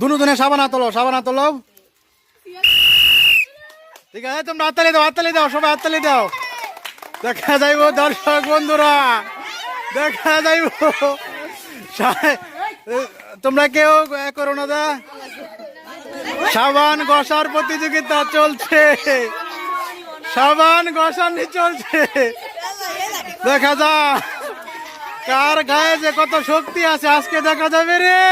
দুনু দুনে সাবান তোলো সাবান তোলো। ঠিক আছে, তোমরা দাও দাও, সবাই দাও। দেখা যাইব দর্শক বন্ধুরা। দেখা যাইব। তোমরা কেউ করো না দা। সাবান ঘষার প্রতিযোগিতা চলছে। সাবান ঘষানি চলছে। দেখা যা কার গায়ে যে কত শক্তি আছে, আজকে দেখা যাবে রে।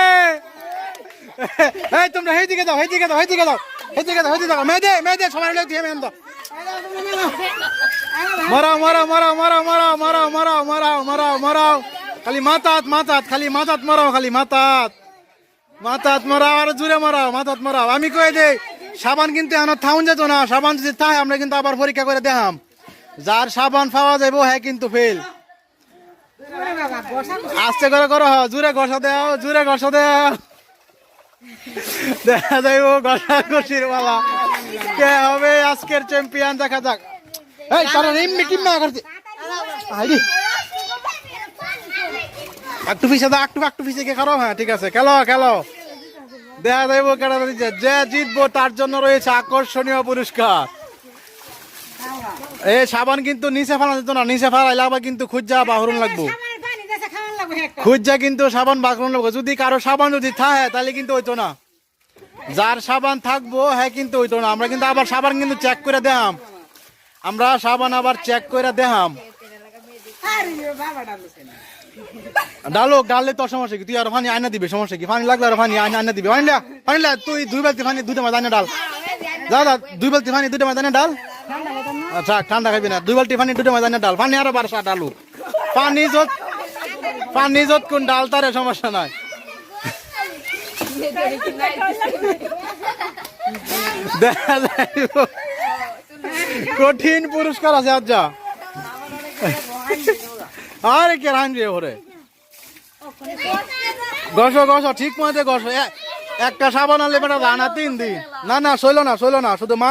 এই, তোমরা হেই দিকে দাও হেই দিকে দাও হেই দিকে দাও হেই দিকে দাও হেই দাও মেয়েদে মেয়েদে সবাই লোক দিয়ে মেন দাও মারাও মারাও মারাও মারাও মারাও মারাও মারাও মারাও মারাও মারাও। খালি মাতাত মাতাত খালি মাতাত মারাও, খালি মাতাত মাথাত মারাও, আর জুড়ে মারাও, মাথাত মারাও। আমি কয়ে দেই, সাবান কিন্তু এখন থাউন যেত না। সাবান যদি থাকে আমরা কিন্তু আবার পরীক্ষা করে দেখাম। যার সাবান পাওয়া যাইব হ্যাঁ কিন্তু ফেল। আস্তে করে করো জুড়ে ঘষা দেও জুড়ে ঘষা দেও। দেখা যাইব ঘষা ঘষির বালা কে হবে আজকের চ্যাম্পিয়ন দেখা যাক। এই কারণ এমনি কিম্মা করছে? হাইদি একটু পিছে দাও একটু একটু পিছে কে খারো হ্যাঁ ঠিক আছে। খেলো খেলো। দেখা যাইব দিচ্ছে যে জিতবো তার জন্য রয়েছে আকর্ষণীয় পুরস্কার। এই সাবান কিন্তু নিচে ফেলা যেত না নিচে ফেলাইলে আবার কিন্তু খুঁজা বাহরুন লাগবো। খুঁজা কিন্তু সাবান লাগবো যদি কারও সাবান যদি থাকে তাহলে কিন্তু হইতো না। যার সাবান থাকব হ্যাঁ কিন্তু হইতো না। আমরা কিন্তু আবার সাবান কিন্তু চেক করে দেহাম আমরা সাবান আবার চেক করে দেহাম ডালো ডালে তোর সমস্যা কি? তুই আর পানি আয়না দিবে সমস্যা কি? পানি লাগলে আর পানি আয়না আয়না দিবে। লা পানি তুই দুই বালতি পানি দুইটা মাছ আয়না ডাল। যা দুই বালতি পানি দুইটা মাছ আয়না ডাল। আচ্ছা ঠান্ডা খাবি না। দুই বালতি পানি দুইটা মাছ আয়না ডাল। পানি আরও বারোশা ডালু। পানি যত পানি যত কোন ডাল তারে সমস্যা নাই। কঠিন পুরস্কার আছে আজ যা আরে কে রান রে ওরে। গস গস ঠিক মতে গস একটা সাবান আনলে বেটা রানা তিন দিন। না না সইল না সইল না, শুধু মা